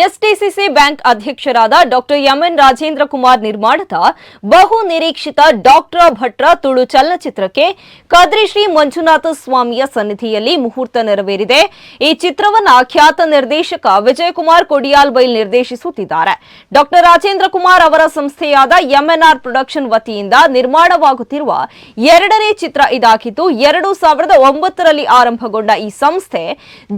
ಎಸ್ಟಿಸಿಸಿ bank ಅಧ್ಯಕ್ಷರಾದ doctor MN Rajendra Kumar ನಿರ್ಮಾಣದ ಬಹು ನಿರೀಕ್ಷಿತ ಡಾಕ್ಟರ್ ಭಟ್ರ ತುಳು ಚಲನಚಿತ್ರಕ್ಕೆ ಕದ್ರಿ ಶ್ರೀ ಮಂಜುನಾಥ ಸ್ವಾಮಿಯ ಸನ್ನಿಧಿಯಲ್ಲಿ ಮುಹೂರ್ತ ನೆರವೇರಿದೆ. ಈ ಚಿತ್ರವನ್ನ ಖ್ಯಾತ ನಿರ್ದೇಶಕ ವಿಜಯಕುಮಾರ್ ಕೊಡಿಯಾಲ್ ಬೈಲ್ ನಿರ್ದೇಶಿಸುತ್ತಿದ್ದಾರೆ. ಡಾಕ್ಟರ್ ರಾಜೇಂದ್ರ ಕುಮಾರ್ ಅವರ ಸಂಸ್ಥೆಯಾದ ಎಂಎನ್ಆರ್ ಪ್ರೊಡಕ್ಷನ್ ವತಿಯಿಂದ ನಿರ್ಮಾಣವಾಗುತ್ತಿರುವ ಎರಡನೇ ಚಿತ್ರ ಇದಾಗಿದ್ದು, ಎರಡು ಸಾವಿರದ ಒಂಬತ್ತರಲ್ಲಿ ಆರಂಭಗೊಂಡ ಈ ಸಂಸ್ಥೆ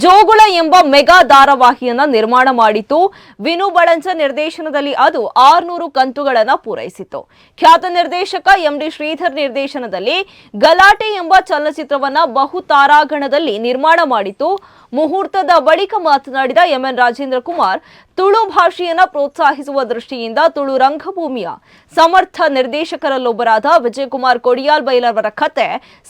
ಜೋಗುಳ ಎಂಬ ಮೆಗಾ ಧಾರಾವಾಹಿಯನ್ನ ನಿರ್ಮಾಣ ಮಾಡಿತ್ತು ವಿನು ಬಳಂಜ ನಿರ್ದೇಶನದಲ್ಲಿ ಅದು ಆರ್ನೂರು ಕಂತುಗಳನ್ನು ಪೂರೈಸಿತ್ತು. ಖ್ಯಾತ ನಿರ್ದೇಶಕ ಎಂ ಡಿ ಶ್ರೀಧರ್ ನಿರ್ದೇಶನದಲ್ಲಿ ಗಲಾಟೆ ಎಂಬ ಚಲನಚಿತ್ರವನ್ನ ಬಹು ತಾರಾಗಣದಲ್ಲಿ ನಿರ್ಮಾಣ ಮಾಡಿತ್ತು. ಮುಹೂರ್ತದ ಬಳಿಕ ಮಾತನಾಡಿದ ಎಂಎನ್ ರಾಜೇಂದ್ರ ಕುಮಾರ್, ತುಳು ಭಾಷೆಯನ್ನ ಪ್ರೋತ್ಸಾಹಿಸುವ ದೃಷ್ಟಿಯಿಂದ ತುಳು ರಂಗಭೂಮಿಯ ಸಮರ್ಥ ನಿರ್ದೇಶಕರಲ್ಲೊಬ್ಬರಾದ ವಿಜಯಕುಮಾರ್ ಕೊಡಿಯಾಲ್ ಬೈಲವರ ಕತೆ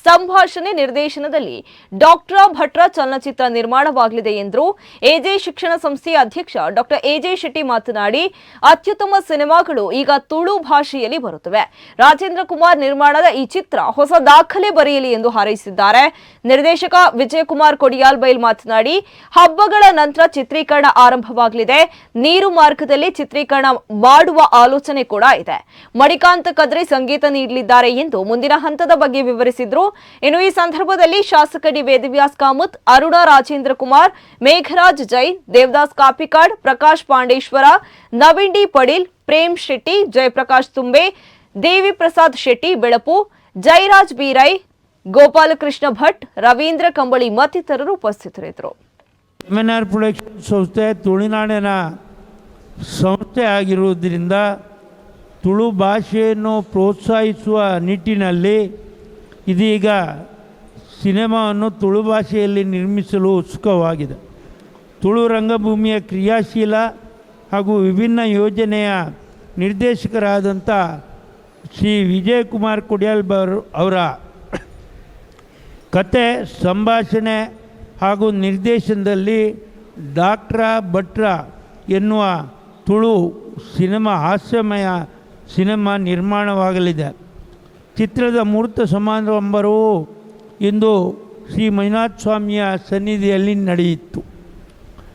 ಸಂಭಾಷಣೆ ನಿರ್ದೇಶನದಲ್ಲಿ ಡಾಕ್ಟರ್ ಭಟ್ರ ಚಲನಚಿತ್ರ ನಿರ್ಮಾಣವಾಗಲಿದೆ ಎಂದರು. ಎಜೆ ಶಿಕ್ಷಣ ಸಂಸ್ಥೆಯ ಅಧ್ಯಕ್ಷ ಡಾಕ್ಟರ್ ಎಜೆ ಶೆಟ್ಟಿ ಮಾತನಾಡಿ, ಅತ್ಯುತ್ತಮ ಸಿನಿಮಾಗಳು ಈಗ ತುಳು ಭಾಷೆಯಲ್ಲಿ ಬರುತ್ತವೆ. ರಾಜೇಂದ್ರ ಕುಮಾರ್ ನಿರ್ಮಾಣದ ಈ ಚಿತ್ರ ಹೊಸ ದಾಖಲೆ ಬರೆಯಲಿ ಎಂದು ಹಾರೈಸಿದ್ದಾರೆ. ನಿರ್ದೇಶಕ ವಿಜಯಕುಮಾರ್ ಕೊಡಿಯಾಲ್ ಬೈಲ್ ಮಾತನಾಡಿ, ಹಬ್ಬಗಳ ನಂತರ ಚಿತ್ರೀಕರಣ ಆರಂಭವಾಗಲಿದೆ. ನೀರು ಮಾರ್ಗದಲ್ಲಿ ಚಿತ್ರೀಕರಣ ಮಾಡುವ ಆಲೋಚನೆ ಕೂಡ ಇದೆ. ಮಣಿಕಾಂತ್ ಕದ್ರಿ ಸಂಗೀತ ನೀಡಲಿದ್ದಾರೆ ಎಂದು ಮುಂದಿನ ಹಂತದ ಬಗ್ಗೆ ವಿವರಿಸಿದ್ರು. ಇನ್ನು ಈ ಸಂದರ್ಭದಲ್ಲಿ ಶಾಸಕ ಡಿ. ವೇದವ್ಯಾಸ್ ಕಾಮತ್, ಅರುಣ ರಾಜೇಂದ್ರ ಕುಮಾರ್, ಮೇಘರಾಜ್ ಜೈನ್, ದೇವದಾಸ್ ಕಾಪಿಕಾಡ್ ಪ್ರಕಾಶ್ ಪಾಂಡೇಶ್ವರ, ನವೀನ್ ಡಿ ಪಡೀಲ್ ಪ್ರೇಮ್ ಶೆಟ್ಟಿ, ಜಯಪ್ರಕಾಶ್ ತುಂಬೆ, ದೇವಿ ಪ್ರಸಾದ್ ಶೆಟ್ಟಿ ಬೆಳಪು, ಜೈರಾಜ್ ಬೀರೈ, ಗೋಪಾಲಕೃಷ್ಣ ಭಟ್, ರವೀಂದ್ರ ಕಂಬಳಿ ಮತ್ತಿತರರು ಉಪಸ್ಥಿತರಿದ್ದರು. ಎಂಎನ್ಆರ್ ಎನ್ ಪ್ರೊಡಕ್ಷನ್ ಸಂಸ್ಥೆ ತುಳುನಾಡಿನ ಸಂಸ್ಥೆ ಆಗಿರುವುದರಿಂದ ತುಳು ಭಾಷೆಯನ್ನು ಪ್ರೋತ್ಸಾಹಿಸುವ ನಿಟ್ಟಿನಲ್ಲಿ ಇದೀಗ ಸಿನಿಮಾವನ್ನು ತುಳು ಭಾಷೆಯಲ್ಲಿ ನಿರ್ಮಿಸಲು ಉತ್ಸುಕವಾಗಿದೆ. ತುಳು ರಂಗಭೂಮಿಯ ಕ್ರಿಯಾಶೀಲ ಹಾಗೂ ವಿಭಿನ್ನ ಯೋಜನೆಯ ನಿರ್ದೇಶಕರಾದಂಥ ಶ್ರೀ ವಿಜಯಕುಮಾರ್ ಕುಡಿಯಲ್ ಬರು ಅವರ ಕತೆ, ಸಂಭಾಷಣೆ ಹಾಗೂ ನಿರ್ದೇಶನದಲ್ಲಿ ಡಾಕ್ಟ್ರ ಭಟ್ರ ಎನ್ನುವ ತುಳು ಸಿನಿಮಾ, ಹಾಸ್ಯಮಯ ಸಿನಿಮಾ ನಿರ್ಮಾಣವಾಗಲಿದೆ. ಚಿತ್ರದ ಮೂರ್ತ ಸಮಾರಂಭವು ಇಂದು ಶ್ರೀ ಮಂಜುನಾಥ ಸ್ವಾಮಿಯ ಸನ್ನಿಧಿಯಲ್ಲಿ ನಡೆಯಿತು.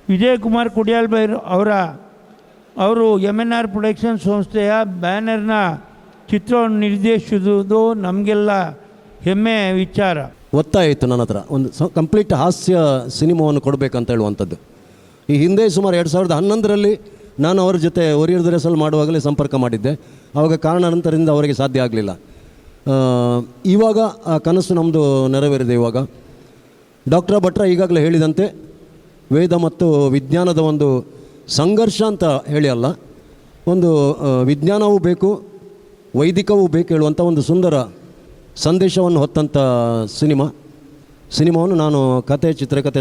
ವಿಜಯಕುಮಾರ್ ಕುಡಿಯಾಲ್ಬೈರ್ ಅವರ, ಅವರು ಎಂ ಎನ್ ಆರ್ ಪ್ರೊಡಕ್ಷನ್ ಸಂಸ್ಥೆಯ ಬ್ಯಾನರ್ನ ಚಿತ್ರವನ್ನು ನಿರ್ದೇಶಿಸುವುದು ನಮಗೆಲ್ಲ ಹೆಮ್ಮೆಯ ವಿಚಾರ. ಒತ್ತಾಯಿತು ನನ್ನ ಹತ್ರ. ಒಂದು ಕಂಪ್ಲೀಟ್ ಹಾಸ್ಯ ಸಿನಿಮಾವನ್ನು ಕೊಡಬೇಕಂತ ಹೇಳುವಂಥದ್ದು. ಈ ಹಿಂದೆ ಸುಮಾರು ಎರಡು ಸಾವಿರದ ಹನ್ನೊಂದರಲ್ಲಿ ನಾನು ಅವರ ಜೊತೆ ಒರಿಯರ್ ದೊರೆಸಲ್ ಮಾಡುವಾಗಲೇ ಸಂಪರ್ಕ ಮಾಡಿದ್ದೆ. ಆವಾಗ ಕಾರಣಾನಂತರದಿಂದ ಅವರಿಗೆ ಸಾಧ್ಯ ಆಗಲಿಲ್ಲ. ಇವಾಗ ಆ ಕನಸು ನಮ್ಮದು ನೆರವೇರಿದೆ ಇವಾಗ. ಡಾಕ್ಟರ್ ಭಟ್ರ ಈಗಾಗಲೇ ಹೇಳಿದಂತೆ ವೇದ ಮತ್ತು ವಿಜ್ಞಾನದ ಒಂದು ಸಂಘರ್ಷ ಅಂತ ಹೇಳಿ ಅಲ್ಲ, ಒಂದು ವಿಜ್ಞಾನವೂ ಬೇಕು, ವೈದಿಕವೂ ಬೇಕು ಹೇಳುವಂಥ ಒಂದು ಸುಂದರ ಸಂದೇಶವನ್ನು ಹೊತ್ತಂಥ ಸಿನಿಮಾ. ಸಿನಿಮಾವನ್ನು ನಾನು ಕತೆ ಚಿತ್ರಕಥೆ